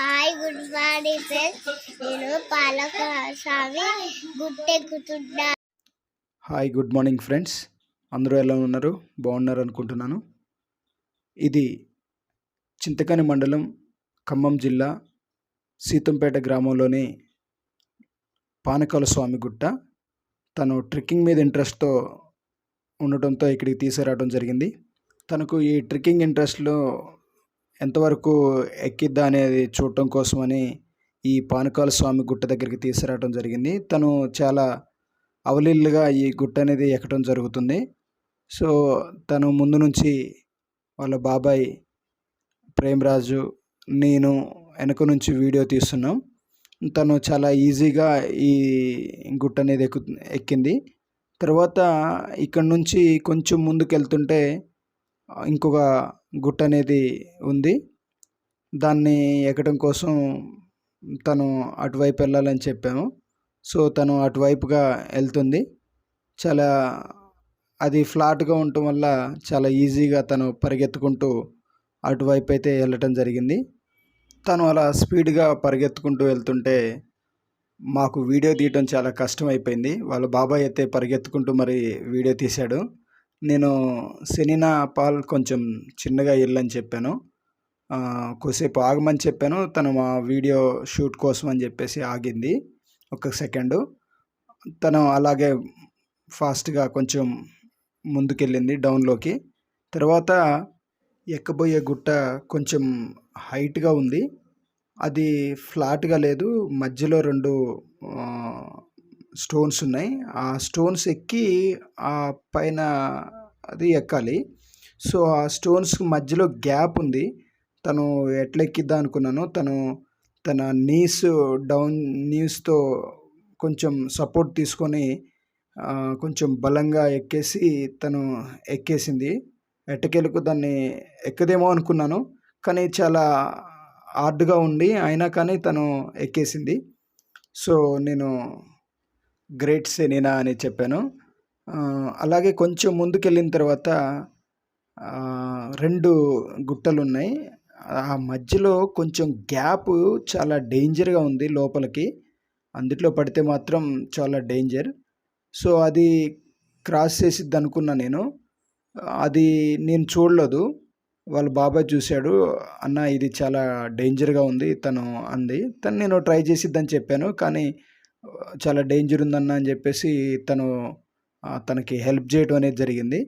Hi good morning friends. నేను Palaka Swamy గుట్టెక్కుతున్నా. Hi good morning friends. అందరూ ఎలా ఉన్నారు? బాగున్నారు అనుకుంటున్నాను. ఇది చింతకాని మండలం ఖమ్మం జిల్లా సీతంపేట గ్రామంలోని పానకాల స్వామి గుట్ట. తను ట్రెక్కింగ్ మీద ఇంట్రెస్ట్తో ఉండటంతో ఇక్కడికి తీసుకురావడం జరిగింది. తనకు ఈ ట్రెక్కింగ్ ఇంట్రెస్ట్లో ఎంతవరకు ఎక్కిద్దా అనేది చూడటం కోసమని ఈ పానకాల స్వామి గుట్ట దగ్గరికి తీసుకురావడం జరిగింది. తను చాలా అవలీలుగా ఈ గుట్ట అనేది ఎక్కడం జరుగుతుంది. సో తను ముందు నుంచి వాళ్ళ బాబాయ్ ప్రేమరాజు నేను వెనక నుంచి వీడియో తీస్తున్నాం. తను చాలా ఈజీగా ఈ గుట్ట అనేది ఎక్కు ఎక్కింది. తర్వాత ఇక్కడ నుంచి కొంచెం ముందుకు వెళ్తుంటే ఇంకొక గుట్ట అనేది ఉంది. దాన్ని ఎక్కడం కోసం తను అటువైపు వెళ్ళాలని చెప్పాము. సో తను అటువైపుగా వెళ్తుంది. చాలా అది ఫ్లాట్గా ఉండటం వల్ల చాలా ఈజీగా తను పరిగెత్తుకుంటూ అటువైపు అయితే వెళ్ళటం జరిగింది. తను అలా స్పీడ్గా పరిగెత్తుకుంటూ వెళ్తుంటే మాకు వీడియో తీయటం చాలా కష్టం అయిపోయింది వాళ్ళ బాబాయ్ అయితే పరిగెత్తుకుంటూ మరి వీడియో తీశాడు. నేను సెనినా పాల్ కొంచెం చిన్నగా వెళ్ళని చెప్పాను. కొద్దిసేపు ఆగమని చెప్పాను. తను మా వీడియో షూట్ కోసం అని చెప్పేసి ఆగింది ఒక సెకండు. తను అలాగే ఫాస్ట్గా కొంచెం ముందుకెళ్ళింది డౌన్లోకి. తర్వాత ఎక్కబోయే గుట్ట కొంచెం హైట్గా ఉంది. అది ఫ్లాట్గా లేదు. మధ్యలో రెండు స్టోన్స్ ఉన్నాయి. ఆ స్టోన్స్ ఎక్కి ఆ పైన అది ఎక్కాలి. సో ఆ స్టోన్స్ మధ్యలో గ్యాప్ ఉంది. తను ఎట్లా ఎక్కిద్దా అనుకున్నాను. తను తన నీస్ డౌన్ నీస్తో కొంచెం సపోర్ట్ తీసుకొని కొంచెం బలంగా ఎక్కేసి తను ఎక్కేసింది. ఎట్టకేలకు దాన్ని ఎక్కదేమో అనుకున్నాను. కానీ చాలా హార్డ్గా ఉండి అయినా కానీ తను ఎక్కేసింది. సో నేను గ్రేట్ సెనీనా అని చెప్పాను. అలాగే కొంచెం ముందుకెళ్ళిన తర్వాత రెండు గుట్టలు ఉన్నాయి ఆ మధ్యలో కొంచెం గ్యాప్ చాలా డేంజర్గా ఉంది లోపలికి. అందుట్లో పడితే మాత్రం చాలా డేంజర్. సో అది క్రాస్ చేసిద్ది అనుకున్నా నేను. అది నేను చూడలేదు. వాళ్ళ బాబాయ్ చూశాడు. అన్న ఇది చాలా డేంజర్గా ఉంది తను అంది. తను నేను ట్రై చేసిద్దని చెప్పాను. కానీ చాలా డేంజర్ ఉందన్న అని చెప్పేసి తను తనకి హెల్ప్ చేయడం అనేది జరిగింది.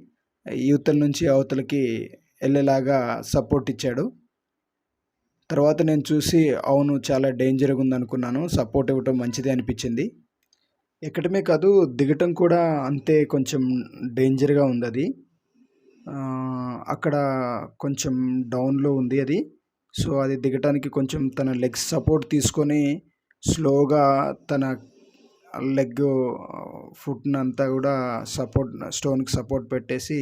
యువతల నుంచి అవతలకి వెళ్ళేలాగా సపోర్ట్ ఇచ్చాడు. తర్వాత నేను చూసి అవును చాలా డేంజర్గా ఉందనుకున్నాను. సపోర్ట్ ఇవ్వటం మంచిది అనిపించింది. ఎక్కడమే కాదు దిగటం కూడా అంతే కొంచెం డేంజర్గా ఉంది అది. అక్కడ కొంచెం డౌన్లో ఉంది అది. సో అది దిగటానికి కొంచెం తన లెగ్స్ సపోర్ట్ తీసుకొని స్లోగా తన లెగ్ ఫుట్ని అంతా కూడా సపోర్ట్ స్టోన్కి సపోర్ట్ పెట్టేసి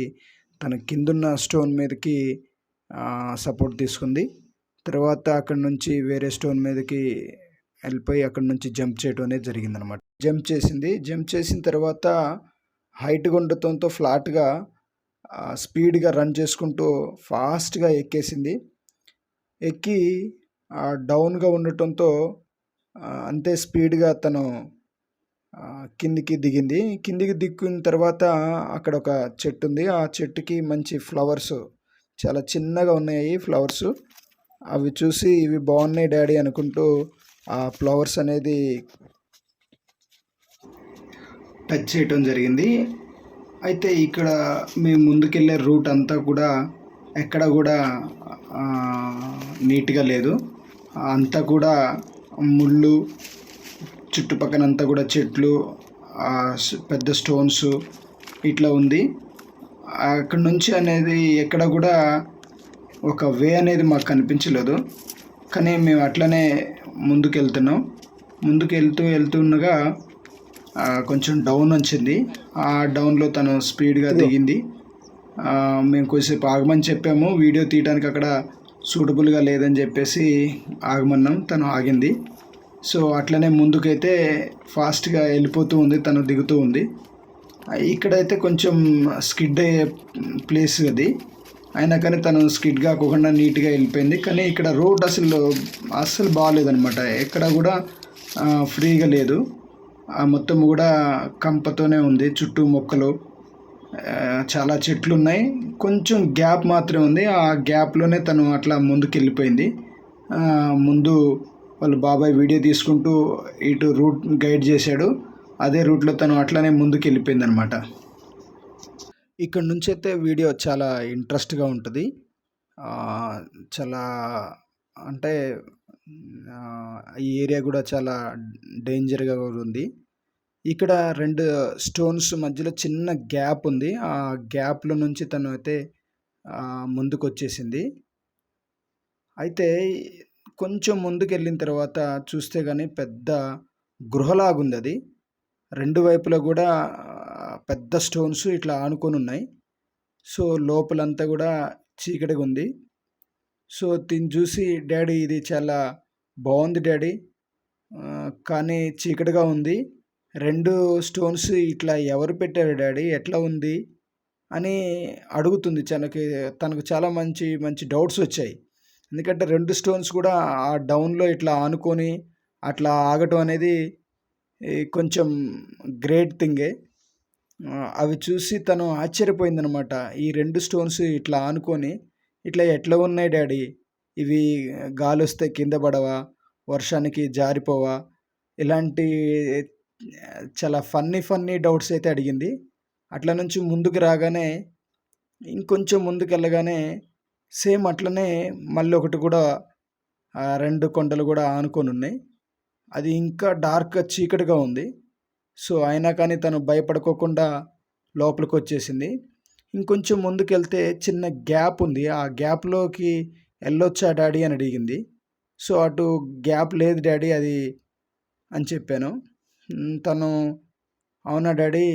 తన కిందున్న స్టోన్ మీదకి సపోర్ట్ తీసుకుంది. తర్వాత అక్కడ నుంచి వేరే స్టోన్ మీదకి వెళ్ళిపోయి అక్కడ నుంచి జంప్ చేయడం అనేది జరిగిందనమాట జంప్ చేసింది. జంప్ చేసిన తర్వాత హైట్గా ఉండటంతో ఫ్లాట్గా స్పీడ్గా రన్ చేసుకుంటూ ఫాస్ట్గా ఎక్కేసింది. ఎక్కి డౌన్గా ఉండటంతో అంతే స్పీడ్గా తను కిందికి దిగింది. కిందికి దిక్కున్న తర్వాత అక్కడ ఒక చెట్టు ఉంది. ఆ చెట్టుకి మంచి ఫ్లవర్స్ చాలా చిన్నగా ఉన్నాయి ఫ్లవర్స్. అవి చూసి ఇవి బాగున్నాయి డాడీ అనుకుంటూ ఆ ఫ్లవర్స్ అనేది టచ్ చేయటం జరిగింది. అయితే ఇక్కడ మేము ముందుకెళ్ళే రూట్ అంతా కూడా ఎక్కడ కూడా నీట్గా లేదు. అంతా కూడా ముళ్ళు చుట్టుపక్కన అంతా కూడా చెట్లు పెద్ద స్టోన్స్ ఇట్లా ఉంది. అక్కడ నుంచి అనేది ఎక్కడ కూడా ఒక వే అనేది మాకు కనిపించలేదు. కానీ మేము అట్లనే ముందుకు వెళ్తున్నాం ముందుకు వెళ్తూ వెళ్తుండగా కొంచెం డౌన్ వచ్చింది. ఆ డౌన్లో తను స్పీడ్గా దిగింది. మేము కొద్దిసేపు ఆగమని చెప్పాము. వీడియో తీయడానికి అక్కడ సూటబుల్గా లేదని చెప్పేసి ఆగమన్నాం తను ఆగింది. సో అట్లనే ముందుకైతే ఫాస్ట్గా వెళ్ళిపోతూ ఉంది తను దిగుతూ ఉంది. ఇక్కడైతే కొంచెం స్కిడ్ అయ్యే ప్లేస్ అది. అయినా కానీ తను స్కిడ్ కాకుండా నీట్గా వెళ్ళిపోయింది. కానీ ఇక్కడ రోడ్ అసలు అస్సలు బాగాలేదనమాట ఎక్కడ కూడా ఫ్రీగా లేదు. ఆ మొత్తం కూడా కంపతోనే ఉంది చుట్టూ మొక్కలు. చాలా చెట్లు ఉన్నాయి కొంచెం గ్యాప్ మాత్రమే ఉంది. ఆ గ్యాప్లోనే తను అట్లా ముందుకు వెళ్ళిపోయింది ముందు వాళ్ళ బాబాయ్ వీడియో తీసుకుంటూ ఇటు రూట్ గైడ్ చేశాడు. అదే రూట్లో తను అట్లానే ముందుకు వెళ్ళిపోయింది అనమాట ఇక్కడ నుంచి అయితే వీడియో చాలా ఇంట్రెస్ట్గా ఉంటుంది. చాలా అంటే ఈ ఏరియా కూడా చాలా డేంజర్గా ఉంది. ఇక్కడ రెండు స్టోన్స్ మధ్యలో చిన్న గ్యాప్ ఉంది. ఆ గ్యాప్లో నుంచి తను అయితే ముందుకు వచ్చేసింది అయితే కొంచెం ముందుకు వెళ్ళిన తర్వాత చూస్తే కానీ పెద్ద గృహలాగుంది అది. రెండు వైపులా కూడా పెద్ద స్టోన్స్ ఇట్లా ఆనుకొని ఉన్నాయి. సో లోపలంతా కూడా చీకటిగా ఉంది సో దీన్ని చూసి డాడీ ఇది చాలా బాగుంది డాడీ. కానీ చీకటిగా ఉంది. రెండు స్టోన్స్ ఇట్లా ఎవరు పెట్టారు డాడీ? ఎట్లా ఉంది? అని అడుగుతుంది తనకి తనకు చాలా మంచి మంచి డౌట్స్ వచ్చాయి. ఎందుకంటే రెండు స్టోన్స్ కూడా ఆ డౌన్లో ఇట్లా ఆనుకొని అట్లా ఆగటం అనేది కొంచెం గ్రేట్ థింగే అవి చూసి తను ఆశ్చర్యపోయిందనమాట. ఈ రెండు స్టోన్స్ ఇట్లా ఆనుకొని ఇట్లా ఎట్లా ఉన్నాయి డాడీ? ఇవి గాలి వస్తే కింద పడవా? వర్షానికి జారిపోవా? ఇలాంటి చాలా ఫన్నీ ఫన్నీ డౌట్స్ అయితే అడిగింది. అట్లా నుంచి ముందుకు రాగానే ఇంకొంచెం ముందుకు వెళ్ళగానే సేమ్ అట్లనే మళ్ళీ ఒకటి కూడా రెండు కొండలు కూడా ఆనుకొని ఉన్నాయి. అది ఇంకా డార్క్ చీకటిగా ఉంది. సో అయినా కానీ తను భయపడుకోకుండా లోపలికి వచ్చేసింది. ఇంకొంచెం ముందుకెళ్తే చిన్న గ్యాప్ ఉంది. ఆ గ్యాప్లోకి వెళ్ళొచ్చా డాడీ అని అడిగింది. సో అటు గ్యాప్ లేదు డాడీ అది అని చెప్పాను. తను అవునా డాడీ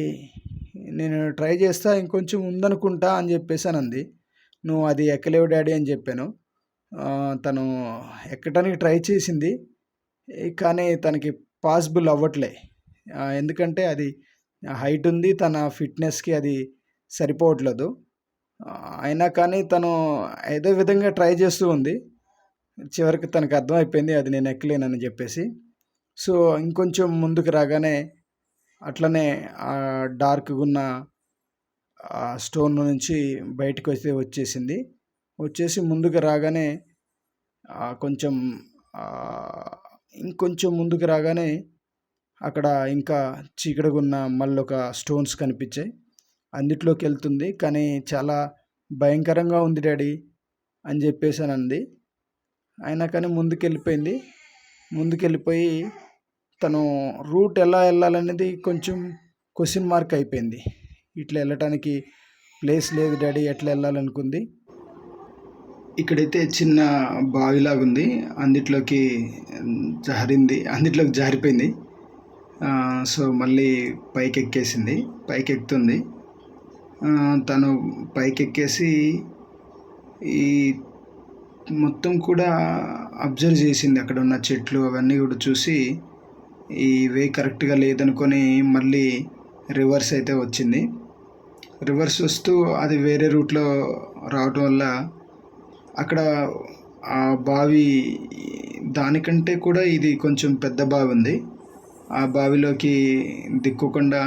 నేను ట్రై చేస్తా ఇంకొంచెం ఉందనుకుంటా అని చెప్పేసి అని అంది నువ్వు అది ఎక్కలేవు డాడీ అని చెప్పాను. తను ఎక్కడానికి ట్రై చేసింది. కానీ తనకి పాసిబుల్ అవ్వట్లే. ఎందుకంటే అది హైట్ ఉంది తన ఫిట్నెస్కి అది సరిపోవట్లేదు. అయినా కానీ తను ఏదో విధంగా ట్రై చేస్తూ ఉంది. చివరికి తనకు అర్థమైపోయింది అది నేను ఎక్కలేనని చెప్పేసి. సో ఇంకొంచెం ముందుకు రాగానే అట్లనే ఆ డార్క్గా ఉన్న ఆ స్టోన్ నుంచి బయటకు అయితే వచ్చేసింది. వచ్చేసి ముందుకు రాగానే కొంచెం ఇంకొంచెం ముందుకు రాగానే అక్కడ ఇంకా చీకటిగా ఉన్న మళ్ళీ ఒక స్టోన్స్ కనిపించాయి. అందుట్లోకి వెళ్తుంది. కానీ చాలా భయంకరంగా ఉంది డాడీ అని చెప్పేసి అని అంది. అయినా కానీ ముందుకు వెళ్ళిపోయింది ముందుకు వెళ్ళిపోయి తను రూట్ ఎలా వెళ్ళాలనేది కొంచెం క్వశ్చన్ మార్క్ అయిపోయింది. ఇట్లా వెళ్ళటానికి ప్లేస్ లేదు డాడీ ఎట్లా వెళ్ళాలనుకుంది? ఇక్కడైతే చిన్న బావిలాగా ఉంది. అందుట్లోకి జారింది అందుట్లోకి జారిపోయింది. సో మళ్ళీ పైకి ఎక్కేసింది పైకి ఎక్కుతుంది తను పైకి ఎక్కేసి ఈ మొత్తం కూడా అబ్జర్వ్ చేసింది. అక్కడ ఉన్న చెట్లు అవన్నీ కూడా చూసి ఈ వే కరెక్ట్గా లేదనుకొని మళ్ళీ రివర్స్ అయితే వచ్చింది. రివర్స్ వస్తూ అది వేరే రూట్లో రావటం వల్ల అక్కడ ఆ బావి దానికంటే కూడా ఇది కొంచెం పెద్ద బావి ఉంది. ఆ బావిలోకి దిక్కుకుండా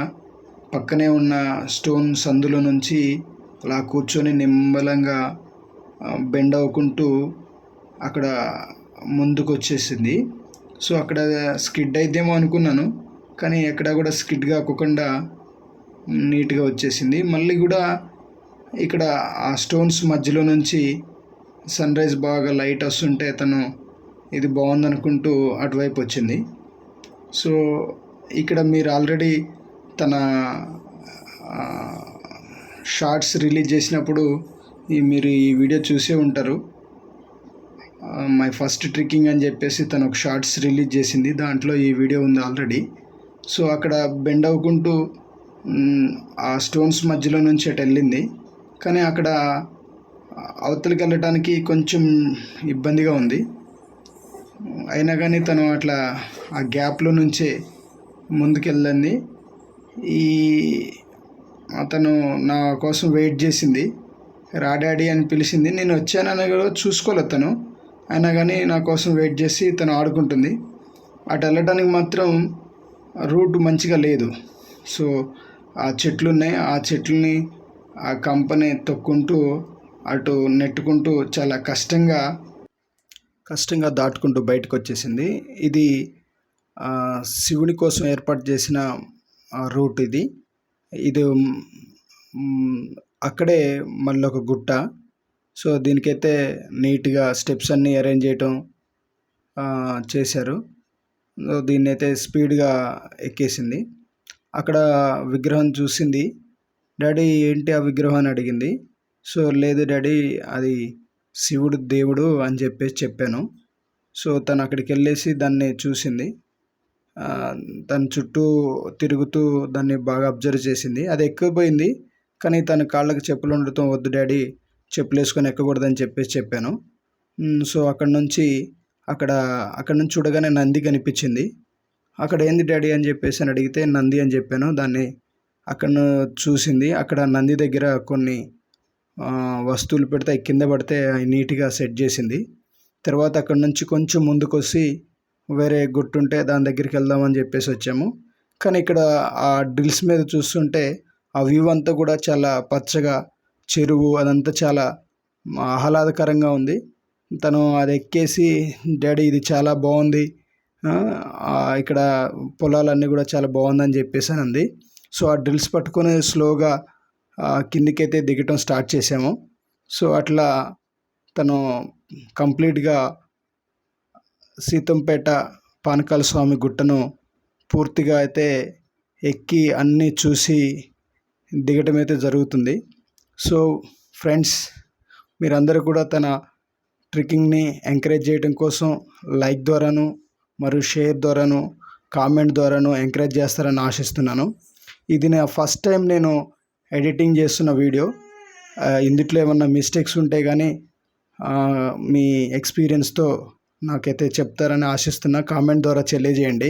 పక్కనే ఉన్న స్టోన్ సందులో నుంచి అలా కూర్చొని నిమ్మలంగా బెండ్ అవ్వుకుంటూ అక్కడ ముందుకు వచ్చేసింది సో అక్కడ స్కిడ్ అయితేమో అనుకున్నాను కానీ ఎక్కడ కూడా స్కిడ్ కాకుండా నీట్గా వచ్చేసింది. మళ్ళీ కూడా ఇక్కడ ఆ స్టోన్స్ మధ్యలో నుంచి సన్ రైజ్ బాగా లైట్ వస్తుంటే తను ఇది బాగుందనుకుంటూ అటువైపు వచ్చింది. సో ఇక్కడ మీరు ఆల్రెడీ తన షార్ట్స్ రిలీజ్ చేసినప్పుడు మీరు ఈ వీడియో చూసే ఉంటారు. మై ఫస్ట్ ట్రిక్కింగ్ అని చెప్పేసి తను ఒక షార్ట్స్ రిలీజ్ చేసింది. దాంట్లో ఈ వీడియో ఉంది ఆల్రెడీ. సో అక్కడ బెండ్ అవ్వుకుంటూ ఆ స్టోన్స్ మధ్యలో నుంచి అటు వెళ్ళింది. కానీ అక్కడ అవతలికి వెళ్ళటానికి కొంచెం ఇబ్బందిగా ఉంది. అయినా కానీ తను అట్లా ఆ గ్యాప్లో నుంచే ముందుకెళ్ళింది. ఈ అతను నా కోసం వెయిట్ చేసింది. రా డాడీ అని పిలిచింది. నేను వచ్చానని కూడా చూసుకోలేదు తను. అయినా కానీ నా కోసం వెయిట్ చేసి తను ఆడుకుంటుంది. అటు వెళ్ళడానికి మాత్రం రూట్ మంచిగా లేదు. సో ఆ చెట్లు ఉన్నాయి ఆ చెట్లని ఆ కంపని తొక్కుంటూ అటు నెట్టుకుంటూ చాలా కష్టంగా కష్టంగా దాటుకుంటూ బయటకు వచ్చేసింది ఇది శివుని కోసం ఏర్పాటు చేసిన రూట్ ఇది. ఇది అక్కడే మళ్ళీ ఒక గుట్ట. సో దీనికైతే నీట్గా స్టెప్స్ అన్నీ అరేంజ్ చేయటం చేశారు. సో దీన్ని అయితే స్పీడ్గా ఎక్కేసింది. అక్కడ విగ్రహం చూసింది. డాడీ ఏంటి ఆ విగ్రహం అని అడిగింది. సో లేదు డాడీ అది శివుడు దేవుడు అని చెప్పేసి చెప్పాను. సో తను అక్కడికి వెళ్ళేసి దాన్ని చూసింది. తన చుట్టూ తిరుగుతూ దాన్ని బాగా అబ్జర్వ్ చేసింది. అది ఎక్కిపోయింది కానీ తన కాళ్ళకి చెప్పులు ఉండటం వద్దు డాడీ. చెప్పులు వేసుకొని ఎక్కకూడదని చెప్పేసి చెప్పాను. సో అక్కడ నుంచి అక్కడ అక్కడ నుంచి చూడగానే నంది కనిపించింది. అక్కడ ఏంది డాడీ అని చెప్పేసి అని అడిగితే నంది అని చెప్పాను. దాన్ని అక్కడ చూసింది. అక్కడ నంది దగ్గర కొన్ని వస్తువులు పెడితే అవి కింద పడితే అవి నీట్గా సెట్ చేసింది. తర్వాత అక్కడ నుంచి కొంచెం ముందుకు వచ్చి వేరే గుట్టుంటే దాని దగ్గరికి వెళ్దామని చెప్పేసి వచ్చాము. కానీ ఇక్కడ ఆ డ్రిల్స్ మీద చూస్తుంటే ఆ వ్యూ అంతా కూడా చాలా పచ్చగా చెరువు అదంతా చాలా ఆహ్లాదకరంగా ఉంది. తను అది ఎక్కేసి డాడీ ఇది చాలా బాగుంది. ఇక్కడ పొలాలన్నీ కూడా చాలా బాగుందని చెప్పేసి అని అంది. సో ఆ డ్రిల్స్ పట్టుకొని స్లోగా కిందికైతే దిగటం స్టార్ట్ చేసాము సో అట్లా తను కంప్లీట్గా సీతంపేట పానకాల స్వామి గుట్టను పూర్తిగా అయితే ఎక్కి అన్నీ చూసి దిగటం అయితే జరుగుతుంది. సో ఫ్రెండ్స్ మీరందరూ కూడా తన ట్రెక్కింగ్ని ఎంకరేజ్ చేయడం కోసం లైక్ ద్వారాను మరియు షేర్ ద్వారాను కామెంట్ ద్వారాను ఎంకరేజ్ చేస్తారని ఆశిస్తున్నాను. ఇది నా ఫస్ట్ టైం నేను ఎడిటింగ్ చేస్తున్న వీడియో. ఇందుట్లో ఏమన్నా మిస్టేక్స్ ఉంటే కానీ మీ ఎక్స్పీరియన్స్తో నాకైతే చెప్తారని ఆశిస్తున్నా. కామెంట్ ద్వారా తెలియజేయండి.